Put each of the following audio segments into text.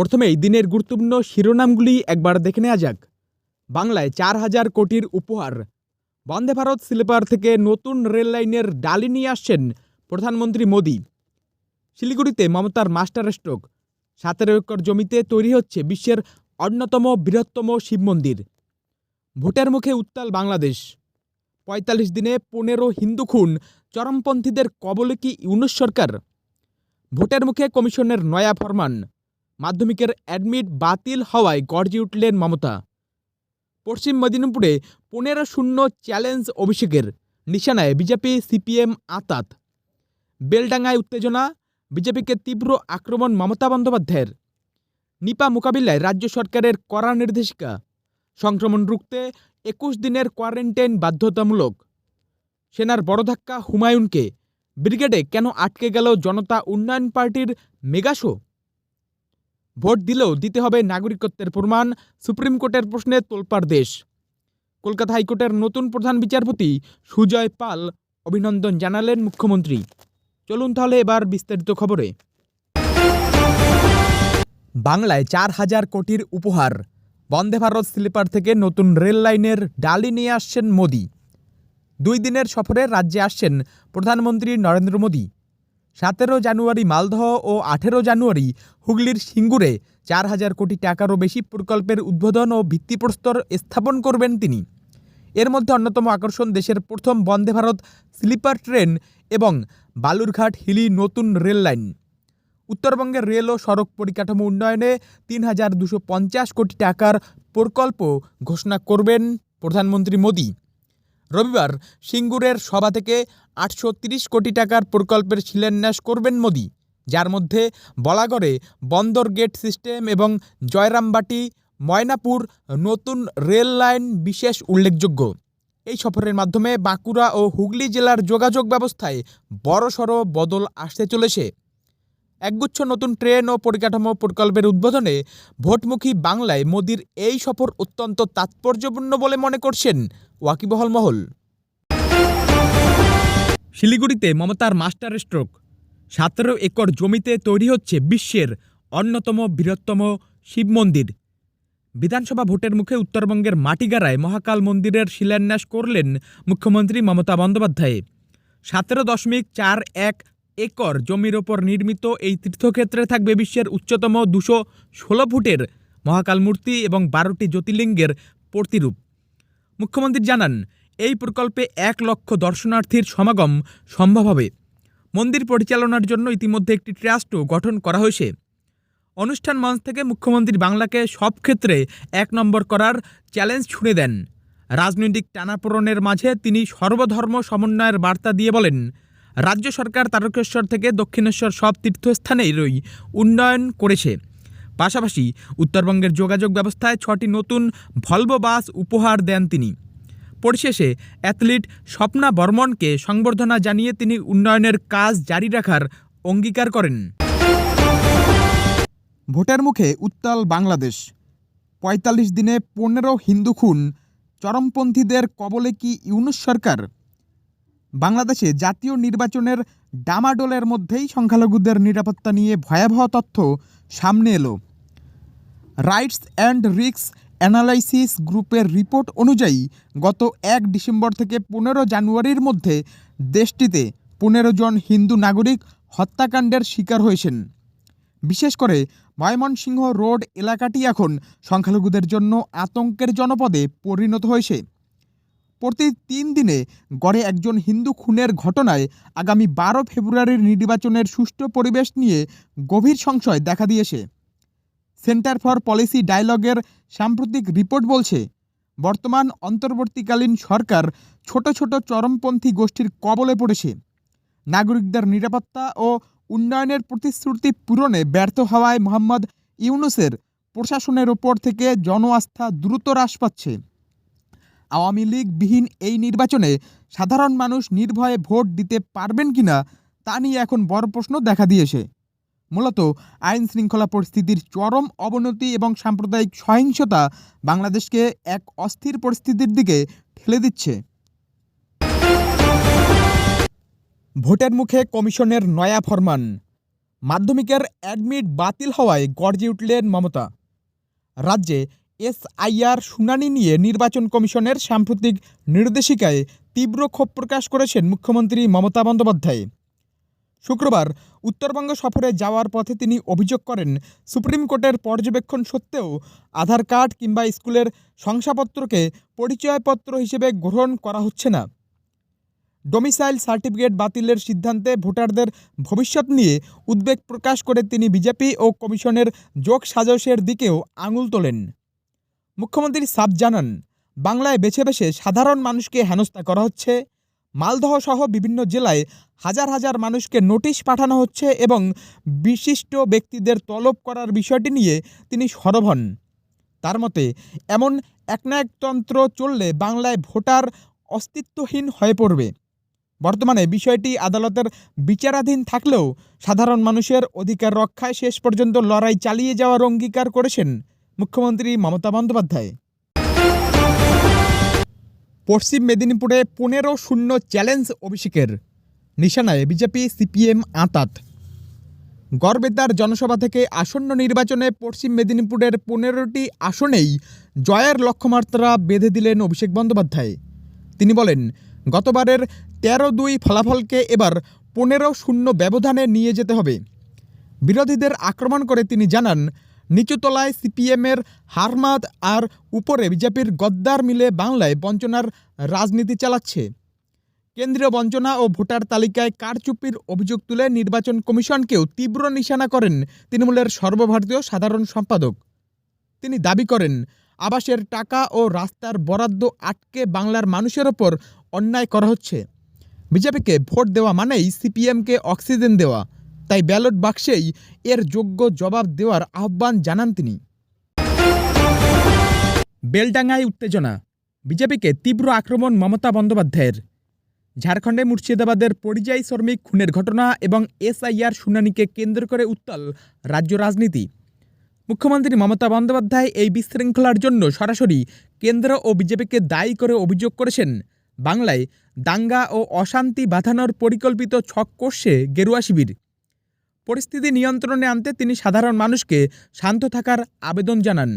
প্রথমেই দিনের গুরুত্বপূর্ণ শিরোনামগুলি একবার দেখে নেওয়া যাক। বাংলায় চার হাজার কোটির উপহার। বন্দে ভারত স্লিপার থেকে নতুন রেল লাইনের ডালি নিয়ে আসছেন প্রধানমন্ত্রী মোদী। শিলিগুড়িতে মমতার মাস্টার স্ট্রোক। সতেরো একর জমিতে তৈরি হচ্ছে বিশ্বের অন্যতম বৃহত্তম শিব মন্দির। ভোটের মুখে উত্তাল বাংলাদেশ। পঁয়তাল্লিশ দিনে পনেরো হিন্দু খুন, চরমপন্থীদের কবলে কি ইউনুস সরকার? ভোটের মুখে কমিশনের নয়া ফরমান। মাধ্যমিকের অ্যাডমিট বাতিল হওয়ায় গর্জে উঠলেন মমতা। পশ্চিম মেদিনীপুরে পনেরো শূন্য চ্যালেঞ্জ অভিষেকের নিশানায় বিজেপি সিপিএম আতাত। বেলডাঙ্গায় উত্তেজনা, বিজেপিকে তীব্র আক্রমণ মমতা বন্দ্যোপাধ্যায়ের। নিপা মোকাবিলায় রাজ্য সরকারের কড়া নির্দেশিকা, সংক্রমণ রুখতে একুশ দিনের কোয়ারেন্টাইন বাধ্যতামূলক। সেনার বড় ধাক্কা হুমায়ুনকে, ব্রিগেডে কেন আটকে গেল জনতা উন্নয়ন পার্টির মেগাশো ভোট দিলেও দিতে হবে নাগরিকত্বের প্রমাণ, সুপ্রিম কোর্টের প্রশ্নে তোলপাড় দেশ। কলকাতা হাইকোর্টের নতুন প্রধান বিচারপতি সুজয় পাল অভিনন্দন জানালেন মুখ্যমন্ত্রী। চলুন তাহলে এবার বিস্তারিত খবরে। বাংলায় চার হাজার কোটির উপহার। বন্দে ভারত স্লিপার থেকে নতুন রেল লাইনের ডালি নিয়ে আসছেন মোদি। দুই দিনের সফরে রাজ্যে আসছেন প্রধানমন্ত্রী নরেন্দ্র মোদী। সতেরো জানুয়ারি মালদহ ও আঠেরো জানুয়ারি হুগলির সিঙ্গুরে চার হাজার কোটি টাকারও বেশি প্রকল্পের উদ্বোধন ও ভিত্তিপ্রস্তর স্থাপন করবেন তিনি। এর মধ্যে অন্যতম আকর্ষণ দেশের প্রথম বন্দে ভারত স্লিপার ট্রেন এবং বালুরঘাট হিলি নতুন রেল লাইন। উত্তরবঙ্গের রেল ও সড়ক পরিকাঠামো উন্নয়নে তিন হাজার দুশো পঞ্চাশ কোটি টাকার প্রকল্প ঘোষণা করবেন প্রধানমন্ত্রী মোদী। রবিবার সিঙ্গুরের সভা থেকে আটশো কোটি টাকার প্রকল্পের শিলান্যাস করবেন মোদী, যার মধ্যে বলাগড়ে বন্দর গেট সিস্টেম এবং জয়রামবাটি, ময়নাপুর নতুন রেল লাইন বিশেষ উল্লেখযোগ্য। এই সফরের মাধ্যমে বাঁকুড়া ও হুগলি জেলার যোগাযোগ ব্যবস্থায় বড়সড় বদল আসতে চলেছে। একগুচ্ছ নতুন ট্রেন ও পরিকাঠামো প্রকল্পের উদ্বোধনে ভোটমুখী বাংলায় মোদির এই সফর অত্যন্ত তাৎপর্যপূর্ণ বলে মনে করছেন ওয়াকিবহল মহল। শিলিগুড়িতে মমতার মাস্টার স্ট্রোক। সতেরো একর জমিতে তৈরি হচ্ছে বিশ্বের অন্যতম বৃহত্তম শিব মন্দির। বিধানসভা ভোটের মুখে উত্তরবঙ্গের মাটিগাড়ায় মহাকাল মন্দিরের শিলান্যাস করলেন মুখ্যমন্ত্রী মমতা বন্দ্যোপাধ্যায়। সতেরো দশমিক চার এক একর জমির ওপর নির্মিত এই তীর্থক্ষেত্রে থাকবে বিশ্বের উচ্চতম দুশো ষোলো ফুটের মহাকাল মূর্তি এবং বারোটি জ্যোতির্লিঙ্গের প্রতিরূপ। মুখ্যমন্ত্রী জানান, এই প্রকল্পে এক লক্ষ দর্শনার্থীর সমাগম সম্ভব হবে। মন্দির পরিচালনার জন্য ইতিমধ্যে একটি ট্রাস্টও গঠন করা হয়েছে। অনুষ্ঠান মঞ্চ থেকে মুখ্যমন্ত্রী বাংলাকে সব ক্ষেত্রে এক নম্বর করার চ্যালেঞ্জ ছুঁড়ে দেন। রাজনৈতিক টানাপোড়নের মাঝে তিনি সর্বধর্ম সমন্বয়ের বার্তা দিয়ে বলেন রাজ্য সরকার তারকেশ্বর থেকে দক্ষিণেশ্বর সব তীর্থস্থানেরই উন্নয়ন করেছে। পাশাপাশি উত্তরবঙ্গের যোগাযোগ ব্যবস্থায় ছটি নতুন ভলভো বাস উপহার দেন তিনি। পরিশেষে অ্যাথলিট স্বপ্না বর্মনকে সংবর্ধনা জানিয়ে তিনি উন্নয়নের কাজ জারি রাখার অঙ্গীকার করেন। ভোটের মুখে উত্তাল বাংলাদেশ। পঁয়তাল্লিশ দিনে পনেরো হিন্দু খুন। চরমপন্থীদের কবলে কি ইউনুস সরকার? বাংলাদেশে জাতীয় নির্বাচনের ডামাডোলের মধ্যেই সংখ্যালঘুদের নিরাপত্তা নিয়ে ভয়াবহ তথ্য সামনে এলো। রাইটস অ্যান্ড রিক্স অ্যানালাইসিস গ্রুপের রিপোর্ট অনুযায়ী গত এক ডিসেম্বর থেকে পনেরো জানুয়ারির মধ্যে দেশটিতে পনেরো জন হিন্দু নাগরিক হত্যাকাণ্ডের শিকার হয়েছেন। বিশেষ করে ময়মনসিংহ রোড এলাকাটি এখন সংখ্যালঘুদের জন্য আতঙ্কের জনপদে পরিণত হয়েছে। প্রতি তিন দিনে গড়ে একজন হিন্দু খুনের ঘটনায় আগামী বারো ফেব্রুয়ারির নির্বাচনের সুষ্ঠু পরিবেশ নিয়ে গভীর সংশয় দেখা দিয়েছে। সেন্টার ফর পলিসি ডায়ালগের সাম্প্রতিক রিপোর্ট বলছে, বর্তমান অন্তর্বর্তীকালীন সরকার ছোট ছোট চরমপন্থী গোষ্ঠীর কবলে পড়েছে। নাগরিকদের নিরাপত্তা ও উন্নয়নের প্রতিশ্রুতি পূরণে ব্যর্থ হওয়ায় মোহাম্মদ ইউনুসের প্রশাসনের ওপর থেকে জন আস্থা দ্রুত হ্রাস পাচ্ছে। আওয়ামী লীগবিহীন এই নির্বাচনে সাধারণ মানুষ নির্ভয়ে ভোট দিতে পারবেন কিনা তা নিয়ে এখন বড় প্রশ্ন দেখা দিয়েছে। মূলত আইন শৃঙ্খলা পরিস্থিতির চরম অবনতি এবং সাম্প্রদায়িক সহিংসতা বাংলাদেশকে এক অস্থির পরিস্থিতির দিকে ঠেলে দিচ্ছে। ভোটের মুখে কমিশনের নয়া ফরমান। মাধ্যমিকের অ্যাডমিট বাতিল হওয়ায় গর্জে উঠলেন মমতা। রাজ্যে এসআইআর শুনানি নিয়ে নির্বাচন কমিশনের সাম্প্রতিক নির্দেশিকায় তীব্র ক্ষোভ প্রকাশ করেছেন মুখ্যমন্ত্রী মমতা বন্দ্যোপাধ্যায়। শুক্রবার উত্তরবঙ্গ সফরে যাওয়ার পথে তিনি অভিযোগ করেন, সুপ্রিম কোর্টের পর্যবেক্ষণ সত্ত্বেও আধার কার্ড কিংবা স্কুলের শংসাপত্রকে পরিচয়পত্র হিসেবে গ্রহণ করা হচ্ছে না। ডোমিসাইল সার্টিফিকেট বাতিলের সিদ্ধান্তে ভোটারদের ভবিষ্যৎ নিয়ে উদ্বেগ প্রকাশ করে তিনি বিজেপি ও কমিশনের যোগ সাজসের দিকেও আঙুল তোলেন। মুখ্যমন্ত্রী সাব জানান, বাংলায় বেছে বেছে সাধারণ মানুষকে হেনস্থা করা হচ্ছে। মালদহ সহ বিভিন্ন জেলায় হাজার হাজার মানুষকে নোটিশ পাঠানো হচ্ছে এবং বিশিষ্ট ব্যক্তিদের তলব করার বিষয়টি নিয়ে তিনি সরব হন। তার মতে, এমন একনায়কতন্ত্র চললে বাংলায় ভোটার অস্তিত্বহীন হয়ে পড়বে। বর্তমানে বিষয়টি আদালতের বিচারাধীন থাকলেও সাধারণ মানুষের অধিকার রক্ষায় শেষ পর্যন্ত লড়াই চালিয়ে যাওয়ার অঙ্গীকার করেছেন মুখ্যমন্ত্রী মমতা বন্দ্যোপাধ্যায়। পশ্চিম মেদিনীপুরে পনেরো শূন্য চ্যালেঞ্জ অভিষেকের নিশানায় বিজেপি সিপিএম আঁতাত। গড়বেতার জনসভা থেকে আসন্ন নির্বাচনে পশ্চিম মেদিনীপুরের পনেরোটি আসনেই জয়ের লক্ষ্যমাত্রা বেঁধে দিলেন অভিষেক বন্দ্যোপাধ্যায়। তিনি বলেন, গতবারের তেরো দুই ফলাফলকে এবার পনেরো শূন্য ব্যবধানে নিয়ে যেতে হবে। বিরোধীদের আক্রমণ করে তিনি জানান নিচুতলায় সিপিএমের হারমাদ আর উপরে বিজেপির গদ্দার মিলে বাংলায় বঞ্চনার রাজনীতি চালাচ্ছে। কেন্দ্রীয় বঞ্চনা ও ভোটার তালিকায় কারচুপির অভিযোগ তুলে নির্বাচন কমিশনকেও তীব্র নিশানা করেন তৃণমূলের সর্বভারতীয় সাধারণ সম্পাদক। তিনি দাবি করেন, আবাসের টাকা ও রাস্তার বরাদ্দ আটকে বাংলার মানুষের ওপর অন্যায় করা হচ্ছে। বিজেপিকে ভোট দেওয়া মানেই সিপিএমকে অক্সিজেন দেওয়া। তাই ব্যালট বাক্সেই এর যোগ্য জবাব দেওয়ার আহ্বান জানান তিনি। বেলডাঙ্গায় উত্তেজনা। বিজেপিকে তীব্র আক্রমণ মমতা বন্দ্যোপাধ্যায়ের। ঝাড়খণ্ডে মুর্শিদাবাদের পরিযায়ী শ্রমিক খুনের ঘটনা এবং এসআইআর শুনানিকে কেন্দ্র করে উত্তাল রাজ্য রাজনীতি। মুখ্যমন্ত্রী মমতা বন্দ্যোপাধ্যায় এই বিশৃঙ্খলার জন্য সরাসরি কেন্দ্র ও বিজেপিকে দায়ী করে অভিযোগ করেছেন। বাংলায় দাঙ্গা ও অশান্তি বাঁধানোর পরিকল্পিত ছক করছে গেরুয়া শিবির। পরিস্থিতি নিয়ন্ত্রণে আনতে তিনি সাধারণ মানুষকে শান্ত থাকার আবেদন জানান।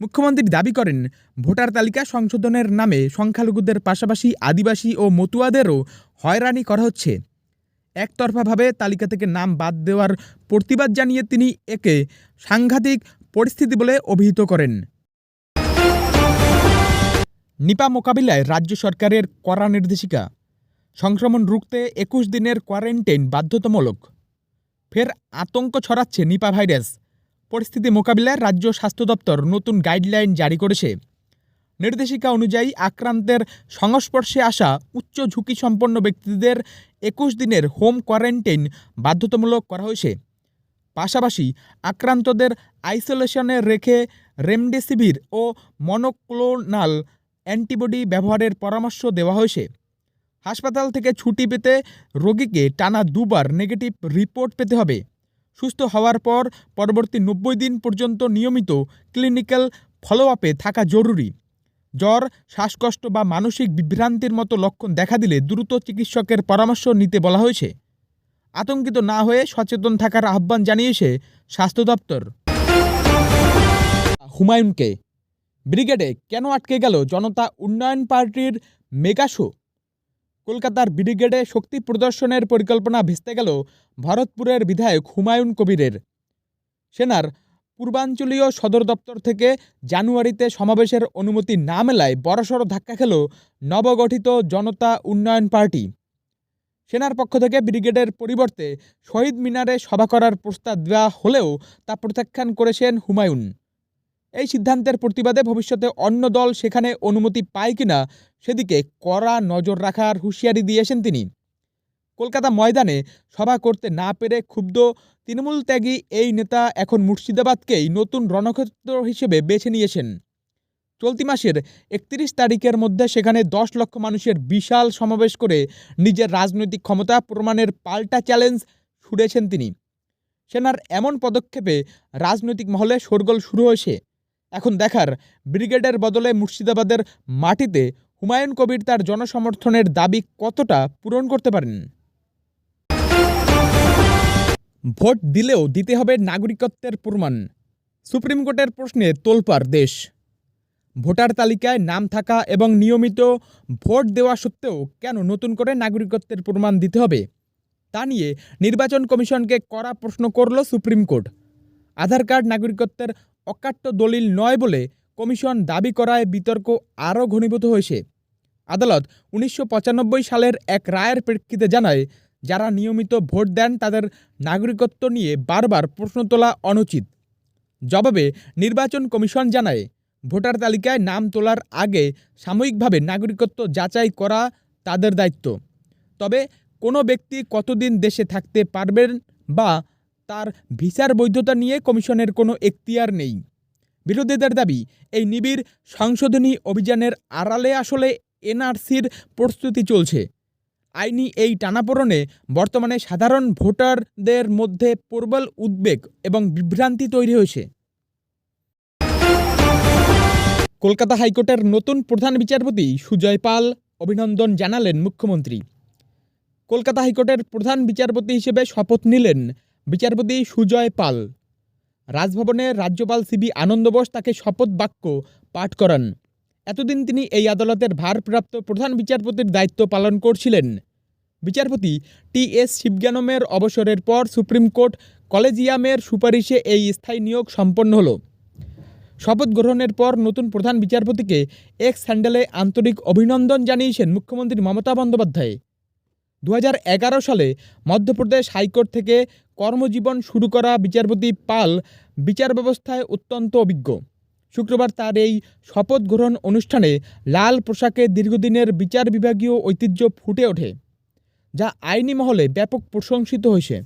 মুখ্যমন্ত্রী দাবি করেন, ভোটার তালিকা সংশোধনের নামে সংখ্যালঘুদের পাশাপাশি আদিবাসী ও মতুয়াদেরও হয়রানি করা হচ্ছে। একতরফাভাবে তালিকা থেকে নাম বাদ দেওয়ার প্রতিবাদ জানিয়ে তিনি একে সাংঘাতিক পরিস্থিতি বলে অভিহিত করেন। নিপা মোকাবিলায় রাজ্য সরকারের কড়া নির্দেশিকা, সংক্রমণ রুখতে একুশ দিনের কোয়ারেন্টাইন বাধ্যতামূলক। ফের আতঙ্ক ছড়াচ্ছে নিপা ভাইরাস। পরিস্থিতি মোকাবিলায় রাজ্য স্বাস্থ্য দপ্তর নতুন গাইডলাইন জারি করেছে। নির্দেশিকা অনুযায়ী আক্রান্তের সংস্পর্শে আসা উচ্চ ঝুঁকি সম্পন্ন ব্যক্তিদের একুশ দিনের হোম কোয়ারেন্টাইন বাধ্যতামূলক করা হয়েছে। পাশাপাশি আক্রান্তদের আইসোলেশনে রেখে রেমডেসিভির ও মনোক্লোনাল অ্যান্টিবডি ব্যবহারের পরামর্শ দেওয়া হয়েছে। হাসপাতাল থেকে ছুটি পেতে রোগীকে টানা দুবার নেগেটিভ রিপোর্ট পেতে হবে। সুস্থ হওয়ার পর পরবর্তী নব্বই দিন পর্যন্ত নিয়মিত ক্লিনিক্যাল ফলো আপে থাকা জরুরি। জ্বর, শ্বাসকষ্ট বা মানসিক বিভ্রান্তির মতো লক্ষণ দেখা দিলে দ্রুত চিকিৎসকের পরামর্শ নিতে বলা হয়েছে। আতঙ্কিত না হয়ে সচেতন থাকার আহ্বান জানিয়েছে স্বাস্থ্য দপ্তর। হুমায়ুনকে, ব্রিগেডে কেন আটকে গেল জনতা উন্নয়ন পার্টির মেগা শো? কলকাতার ব্রিগেডে শক্তি প্রদর্শনের পরিকল্পনা ভেস্তে গেল ভরতপুরের বিধায়ক হুমায়ুন কবিরের। সেনার পূর্বাঞ্চলীয় সদর দপ্তর থেকে জানুয়ারিতে সমাবেশের অনুমতি না মেলায় বড়সড় ধাক্কা খেল নবগঠিত জনতা উন্নয়ন পার্টি। সেনার পক্ষ থেকে ব্রিগেডের পরিবর্তে শহীদ মিনারে সভা করার প্রস্তাব দেওয়া হলেও তা প্রত্যাখ্যান করেছেন হুমায়ুন। এই সিদ্ধান্তের প্রতিবাদে ভবিষ্যতে অন্য দল সেখানে অনুমতি পায় কিনা সেদিকে কড়া নজর রাখার হুঁশিয়ারি দিয়েছেন তিনি। কলকাতা ময়দানে সভা করতে না পেরে ক্ষুব্ধ তৃণমূল ত্যাগী এই নেতা এখন মুর্শিদাবাদকেই নতুন রণক্ষেত্র হিসেবে বেছে নিয়েছেন। চলতি মাসের একত্রিশ তারিখের মধ্যে সেখানে দশ লক্ষ মানুষের বিশাল সমাবেশ করে নিজের রাজনৈতিক ক্ষমতা প্রমাণের পাল্টা চ্যালেঞ্জ ছুড়েছেন তিনি। সেনার এমন পদক্ষেপে রাজনৈতিক মহলে শোরগোল শুরু হয়েছে। এখন দেখার ব্রিগেডের বদলে মুর্শিদাবাদের মাটিতে হুমায়ুন কবির তার জনসমর্থনের দাবি কতটা পূরণ করতে পারেন? ভোট দিলেও দিতে হবে নাগরিকত্বের প্রমাণ। সুপ্রিম কোর্টের প্রশ্নে তোলপাড় দেশ। ভোটার তালিকায় নাম থাকা এবং নিয়মিত ভোট দেওয়া সত্ত্বেও কেন নতুন করে নাগরিকত্বের প্রমাণ দিতে হবে? তা নিয়ে নির্বাচন কমিশনকে করা প্রশ্ন করল সুপ্রিম কোর্ট। আধার কার্ড নাগরিকত্বের অকাট্য দলিল নয় বলে কমিশন দাবি করায় বিতর্ক আরও ঘনীভূত হয়েছে। আদালত উনিশশো পঁচানব্বই সালের এক রায়ের প্রেক্ষিতে জানায়, যারা নিয়মিত ভোট দেন তাদের নাগরিকত্ব নিয়ে বারবার প্রশ্ন তোলা অনুচিত। জবাবে নির্বাচন কমিশন জানায়, ভোটার তালিকায় নাম তোলার আগে সাময়িকভাবে নাগরিকত্ব যাচাই করা তাদের দায়িত্ব। তবে কোনো ব্যক্তি কতদিন দেশে থাকতে পারবেন বা তার ভিসার বৈধতা নিয়ে কমিশনের কোনো এখতিয়ার নেই। বিরোধীদের দাবি, এই নিবিড় সংশোধনী অভিযানের আড়ালে আসলে এনআরসির প্রস্তুতি চলছে। আইনি এই টানাপোড়নে বর্তমানে সাধারণ ভোটারদের মধ্যে প্রবল উদ্বেগ এবং বিভ্রান্তি তৈরি হয়েছে। কলকাতা হাইকোর্টের নতুন প্রধান বিচারপতি সুজয় পাল অভিনন্দন জানালেন মুখ্যমন্ত্রী। কলকাতা হাইকোর্টের প্রধান বিচারপতি হিসেবে শপথ নিলেন বিচারপতি সুজয় পাল। রাজভবনে রাজ্যপাল সিবি আনন্দ বোস তাকে শপথ বাক্য পাঠ করান। এতদিন তিনি এই আদালতের ভারপ্রাপ্ত প্রধান বিচারপতির দায়িত্ব পালন করছিলেন। বিচারপতি টি এস শিবজ্ঞানমের অবসরের পর সুপ্রিম কোর্ট কলেজিয়ামের সুপারিশে এই স্থায়ী নিয়োগ সম্পন্ন হলো। শপথ গ্রহণের পর নতুন প্রধান বিচারপতিকে এক্স স্যান্ডেলে আন্তরিক অভিনন্দন জানিয়েছেন মুখ্যমন্ত্রী মমতা বন্দ্যোপাধ্যায়। দু হাজার এগারো সালে মধ্যপ্রদেশ হাইকোর্ট থেকে কর্মজীবন শুরু করা বিচারপতি পাল বিচার ব্যবস্থায় অত্যন্ত অভিজ্ঞ। শুক্রবার তার এই শপথ গ্রহণ অনুষ্ঠানে লাল পোশাকে দীর্ঘদিনের বিচার বিভাগীয় ঐতিহ্য ফুটে ওঠে, যা আইনি মহলে ব্যাপক প্রশংসিত হয়েছে।